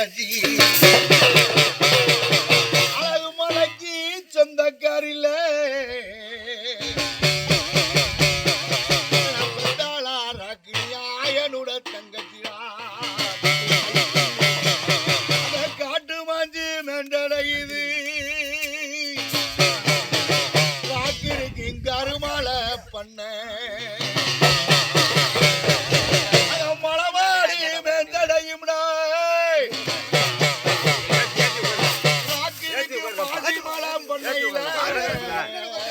அழகாரி அழகு மலைக்கு சொந்தக்காரில. பண்ண.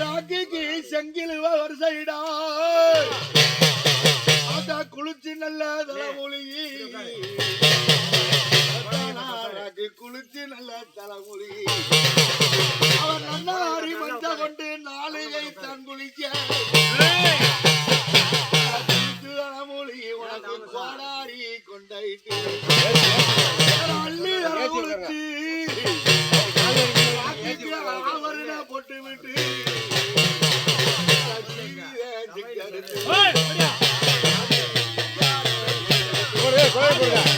ராக்கிக்கு செங்கிலுவ வரிசைடா ஆத்தா குளிச்சு நல்ல தலைமொழி குளிச்சு நல்ல தலைமொழி அவன் நன்னாரி மஞ்ச கொண்டு நாளிகை தான் குளிக்க மொழி உனக்கு கோடாரி கொண்டாயிட்டு அள்ளி அரகுறிச்சி அவன்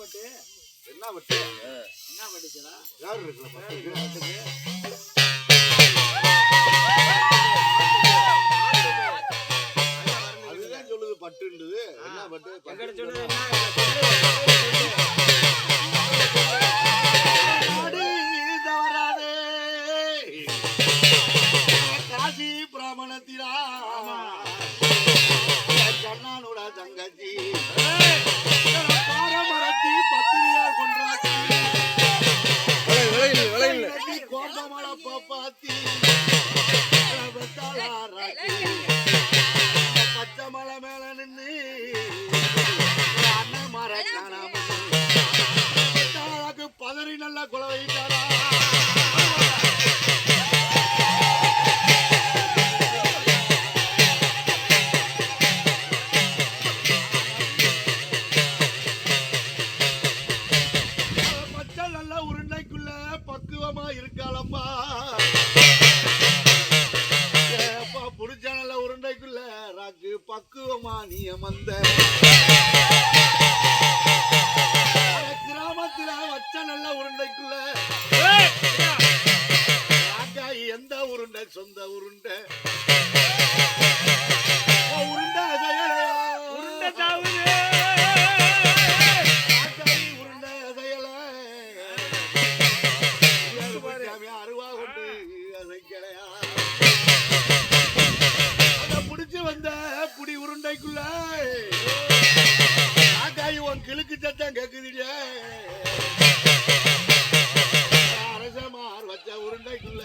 பட்டு? என்ன பட்டு? என்ன பட்டுச்சுடா யார் இருக்குல்ல பட்டு? அதுதான் சொல்லுது பட்டுன்றது. என்ன பட்டு. காசி பிராமணத்திரா என் கண்ணானோட தங்கச்சி. பாத்தி பக்குவமா நீ வந்த கிராமத்துல வச்ச நல்ல உருண்டைக்குள்ள. எந்த உருண்டை? சொந்த உருண்டை. உன் உருண்டை வாய்க்குள்ள ஆட்டாயி உன் கிழக்கு சத்தம் கேக்குதுடியே அரசமார் வச்ச உருண்டைக்குள்ள.